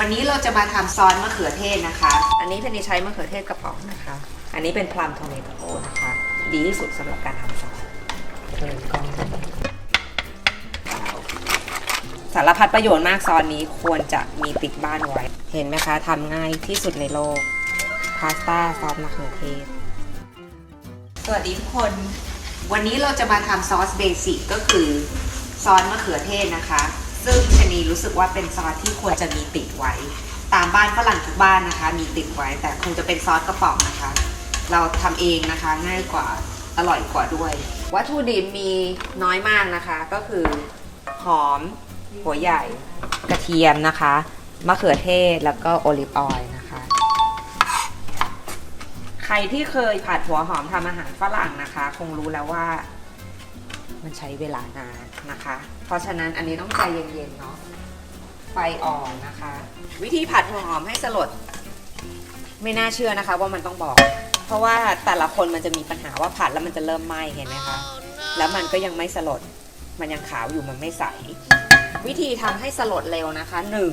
วันนี้เราจะมาทำซอสมะเขือเทศนะคะ อันนี้เพนนีใช้มะเขือเทศกระป๋องนะคะ อันนี้เป็นพลัมโทเมโต้นะคะ ดีที่สุดสำหรับการทำซอสเพิ่มกล้องสารพัดประโยชน์มากซอสนี้ควรจะมีติดบ้านไว้ เห็นไหมคะทำง่ายที่สุดในโลก พาสต้าซอสมะเขือเทศ สวัสดีทุกคน วันนี้เราจะมาทำซอสเบสิกก็คือซอสมะเขือเทศนะคะ ซึ่งชนีรู้สึกว่าเป็นซอสที่ควรจะมีติดไว้ ตามบ้านฝรั่งทุกบ้านนะคะ มีติดไว้ แต่คงจะเป็นซอสกระป๋องนะคะ เราทำเองนะคะง่ายกว่าอร่อยกว่าด้วย วัตถุดิบมีน้อยมากนะคะ ก็คือหอม หัวใหญ่ กระเทียมนะคะมะเขือเทศแล้วก็โอลิฟออยล์นะคะ ใครที่เคยผัดหัวหอมทำอาหารฝรั่งนะคะ คงรู้แล้วว่า มันใช้เวลานานนะคะ เพราะฉะนั้นอันนี้ต้องใจเย็นๆเนาะไฟอ่อนนะคะ วิธีผัดหัวหอมให้สลด ไม่น่าเชื่อนะคะว่ามันต้องบอก เพราะว่าแต่ละคนมันจะมีปัญหาว่าผัดแล้วมันจะเริ่มไหม้เห็นไหมคะแล้วมันก็ยังไม่สลด มันยังขาวอยู่มันไม่ใส วิธีทำให้สลดเร็วนะคะหนึ่ง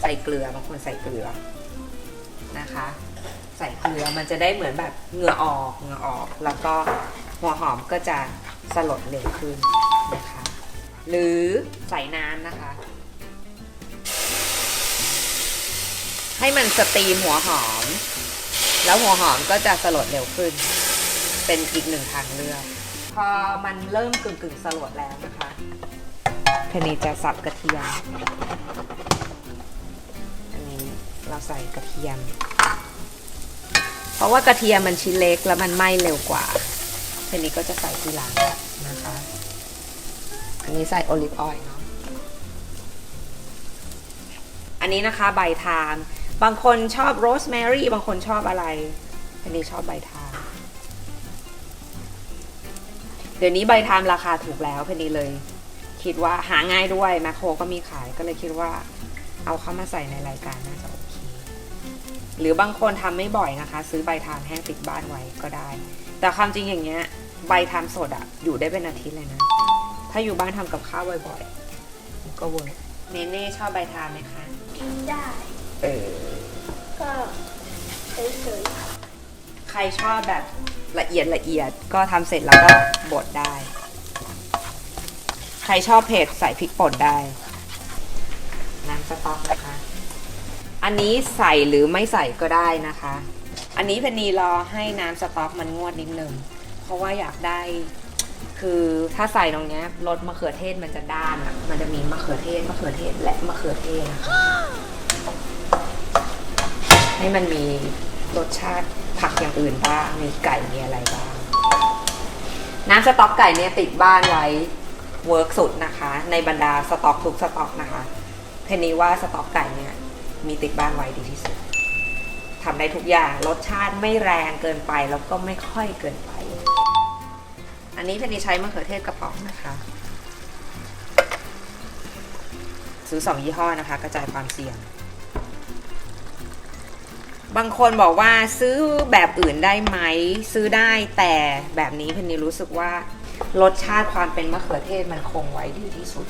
ใส่เกลือบางคนใส่เกลือนะคะ ใส่เกลือมันจะได้เหมือนแบบเหงื่อออกเหงื่อออก แล้วก็ หัวหอมก็จะสลดเร็วขึ้นนะคะ หรือใส่น้ำนะคะ ให้มันสตรีมหัวหอม แล้วหัวหอมก็จะสลดเร็วขึ้น เป็นอีกหนึ่งทางเลือก พอมันเริ่มกึ่งกึ่งสลดแล้วนะคะเพนีจะสับกระเทียม อันนี้เราใส่กระเทียม เพราะว่ากระเทียมมันชิ้นเล็กแล้วมันไหม้เร็วกว่า ทีนี้ก็จะใส่ทีหลังนะคะ อันนี้ใส่โอลิฟออยล์เนาะ อันนี้นะคะใบทามบางคนชอบโรสแมรี่ บางคนชอบอะไร อันนี้ชอบใบทามเดี๋ยวนี้ใบทามราคาถูกแล้วเพนนีเลย คิดว่าหาง่ายด้วยแมคโครก็มีขายก็เลยคิดว่า เอาเข้ามาใส่ในรายการน่าจะโอเค หรือบางคนทำไม่บ่อยนะคะ ซื้อใบทามแห้งติดบ้านไว้ก็ได้ แต่ความจริงอย่างเงี้ย ใบทามสดอะอยู่ได้เป็นอาทิตย์เลยนะ ถ้าอยู่บ้านทำกับข้าวบ่อยๆ ก็เวิร์กเนเน่ชอบใบทามไหมคะ กินได้ เออ ก็เฉยใครชอบแบบละเอียดละเอียดก็ทำเสร็จแล้วก็บดได้ ใครชอบเผ็ดใส่พริกป่นได้ น้ำสต๊อกนะคะ อันนี้ใส่หรือไม่ใส่ก็ได้นะคะ อันนี้เพนนีรอให้น้ำสต๊อกมันงวดนิดนึง เพราะว่าอยากได้ คือถ้าใส่ตรงเนี้ยรสมะเขือเทศมันจะด้านอะมันจะมีมะเขือเทศมะเขือเทศและมะเขือเทศนะคะให้มันมีรสชาติผักอย่างอื่นบ้าง มีไก่มีอะไรบ้าง น้ำสต๊อกไก่เนี่ยติดบ้านไว้เวิร์กสุดนะคะ ในบรรดาสต๊อกทุกสต๊อกนะคะ เพนนี้ว่าสต๊อกไก่เนี่ยมีติดบ้านไว้ดีที่สุดทำได้ทุกอย่างรสชาติไม่แรงเกินไปแล้วก็ไม่ค่อยเกินไป อันนี้เพนนีใช้มะเขือเทศกระป๋องนะคะซื้อสองยี่ห้อนะคะ กระจายความเสี่ยง บางคนบอกว่าซื้อแบบอื่นได้ไหม ซื้อได้แต่แบบนี้เพนนีรู้สึกว่ารสชาติความเป็นมะเขือเทศมันคงไว้ดีที่สุด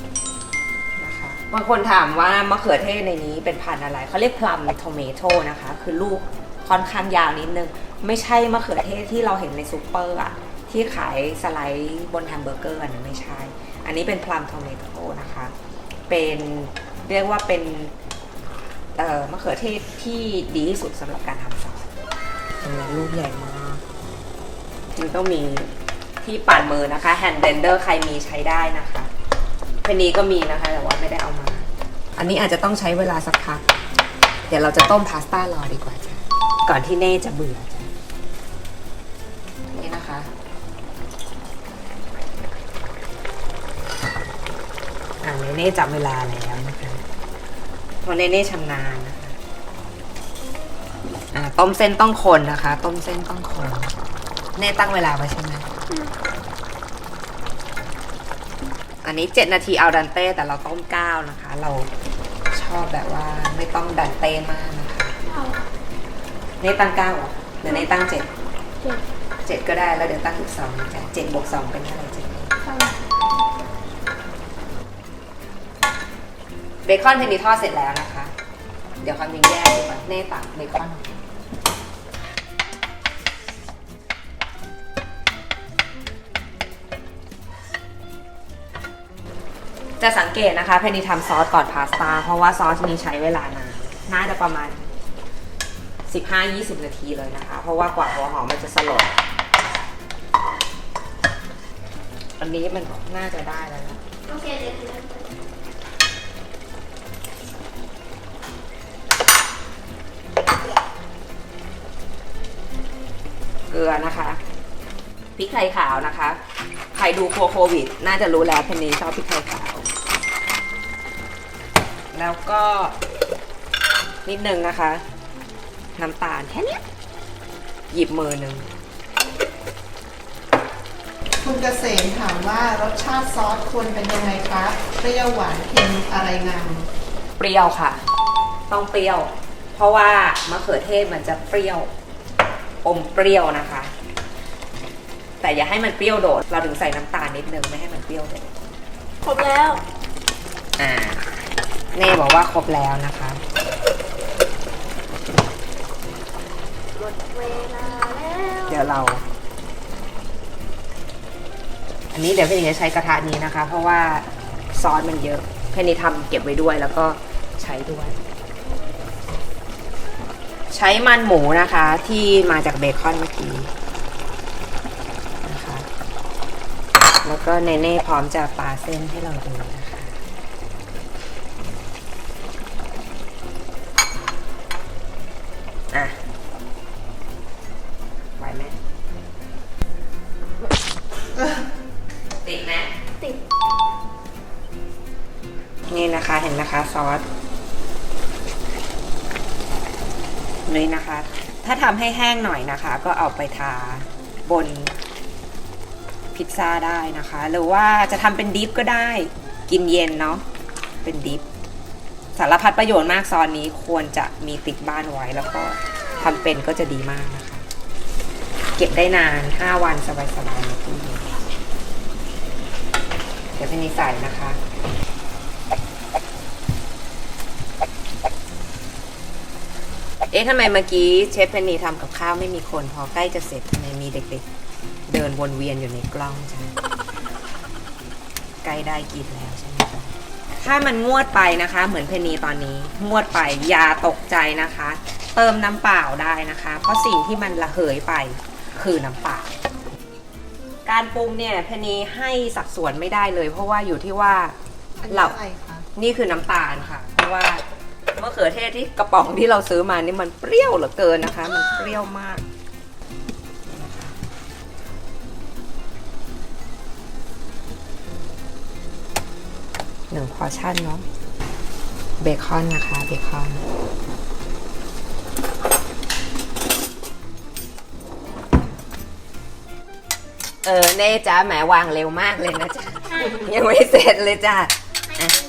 นะคะบางคนถามว่ามะเขือเทศในนี้เป็นพันธุ์อะไรเขาเรียกพลัมโทเมโตนะคะ คือลูกค่อนข้างยาวนิดนึง ไม่ใช่มะเขือเทศที่เราเห็นในซูเปอร์อะ ที่ขายสไลด์บนแฮมเบอร์เกอร์อันนั้นไม่ใช่ อันนี้เป็นพลัมโทเมโตนะคะ เป็นเรียกว่าเป็นเอ่อมะเขือเทศที่ดีที่สุดสำหรับการทำซอสเห็นไมลูกใหญ่มากจึงต้องมีที่ปั่นมือนะคะแฮนด์เบนเดอร์ใครมีใช้ได้นะคะเพนนี้ก็มีนะคะแต่ว่าไม่ได้เอามา อันนี้อาจจะต้องใช้เวลาสักพัก เดี๋ยวเราจะต้มพาสต้ารอดีกว่าจ้ะก่อนที่เน่จะเบื่อจ้ะนี่นะคะ เนเน่จับเวลาแล้วนะคะเพราะเนเน่ชำนาญนะคะอ่าต้มเส้นต้องคนนะคะ ต้มเส้นต้องคน เน่ตั้งเวลาไว้ใช่ไหมอันนี้ 7 นาทีเอาดันเต้แต่เราต้ม9นะคะ เราชอบแบบว่าไม่ต้องดันเต้มากนะคะๆเอาเน่ตั้ง9เหรอหรือเน่ตั้ง7เจ็ด7ก็ได้แล้วเดี๋ยวตั้งอีก2นะจ๊ะ7บวก2เป็นเท่าไหร่เจ็ด เบคอนเพนนีทอดเสร็จแล้วนะคะ เดี๋ยวความจริงแยกดีกว่าเน่ตักเบคอนออกมาจะสังเกตนะคะเพนนีทำซอสก่อนพาสต้าเพราะว่าซอสนี้ใช้เวลานานน่าจะประมาณ 15-20 นาทีเลยนะคะ เพราะว่ากว่าหัวหอมมันจะสลดอันนี้มันน่าจะได้แล้วนะโอเคเดี๋ย ลือนะคะพริกไทยขาวนะคะ ใครดูครัวโควิด น่าจะรู้แล้วเพนนีชอบพริกไทยขาว แล้วก็นิดนึงนะคะ น้ำตาลแค่เนี้ยหยิบมือหนึ่งคุณเกษมถามว่ารสชาติซอสควรเป็นยังไงคะเปรี้ยวหวานเค็มอะไรงามเปรี้ยวค่ะ ต้องเปรี้ยว เพราะว่ามะเขือเทศมันจะเปรี้ยว อมเปรี้ยวนะคะ แต่อย่าให้มันเปรี้ยวโดด เราถึงใส่น้ำตาลนิดนึงไม่ให้มันเปรี้ยวโดดครบแล้ว อ่าเน่บอกว่าครบแล้วนะคะหมดเวลาแล้วเดี๋ยวเรา อันนี้เดี๋ยวเพนนีจะใช้กระทะนี้นะคะ เพราะว่าซอสมันเยอะเพนนีทำเก็บไว้ด้วยแล้วก็ใช้ด้วย ใช้มันหมูนะคะที่มาจากเบคอนเมื่อกี้นะคะ แล้วก็เนเน่พร้อมจะปาเส้นให้เราดูนะคะ อะไหวไหมติดไหมติด นี่นะคะเห็นนะคะซอส นี่นะคะ ถ้าทำให้แห้งหน่อยนะคะ ก็เอาไปทาบนพิซซ่าได้นะคะ หรือว่าจะทำเป็นดิฟก็ได้กินเย็นเนาะเป็นดิฟสารพัดประโยชน์มากซอสนี้ควรจะมีติดบ้านไว้แล้วก็ทำเป็นก็จะดีมากนะคะ เก็บได้นาน 5 วันสบายๆในตู้เย็นเดี๋ยวพี่นิใส่นะคะ เอ๊ะทำไมเมื่อกี้เชฟเพนนีทำกับข้าวไม่มีคนพอใกล้จะเสร็จทำไมมีเด็กๆ เดินวนเวียนอยู่ในกล้องใช่ไหมใกล้ได้กินแล้วใช่ไหมคะถ้ามันงวดไปนะคะ เหมือนเพนนีตอนนี้งวดไปอย่าตกใจนะคะ เติมน้ำเปล่าได้นะคะ เพราะสิ่งที่มันระเหยไปคือน้ำเปล่าการปรุงเนี่ยเพนนีให้สัดส่วนไม่ได้เลย เพราะว่าอยู่ที่ว่าอันนี้เราอะไรคะนี่คือน้ำตาลค่ะ เพราะว่า มะเขือเทศที่กระป๋องที่เราซื้อมานี่มันเปรี้ยวเหลือเกินนะคะ มันเปรี้ยวมาก หนึ่งพอร์ชั่นเนาะเบคอนนะคะ เบคอนเออเน่จ้าแหมวางเร็วมากเลยนะจ๊ะยังไม่เสร็จเลยจ้ะให้มี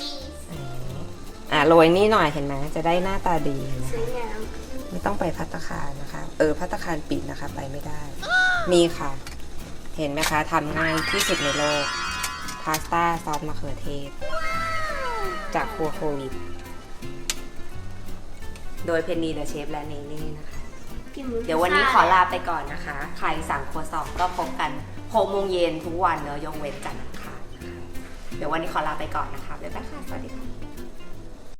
อะโรยนี่หน่อยเห็นไหมจะได้หน้าตาดีนะสวยงามไม่ต้องไปพัตตาคารนะคะ เออพัตตาคารปิดนะคะ ไปไม่ได้ มีค่ะ เห็นไหมคะทำง่ายที่สุดในโลก พาสต้าซอสมะเขือเทศ จากครัวโควิด โดยเพนนีเดอะเชฟและเนเน่นะคะ กินหมูเดี๋ยววันนี้ขอลาไปก่อนนะคะ ใครสั่งครัวซองก็พบกัน6โมงเย็นทุกวันเนอะยกเว้นจันทร์อังคารนะคะเดี๋ยววันนี้ขอลาไปก่อนนะคะบ๊ายบายค่ะสวัสดีค่ะ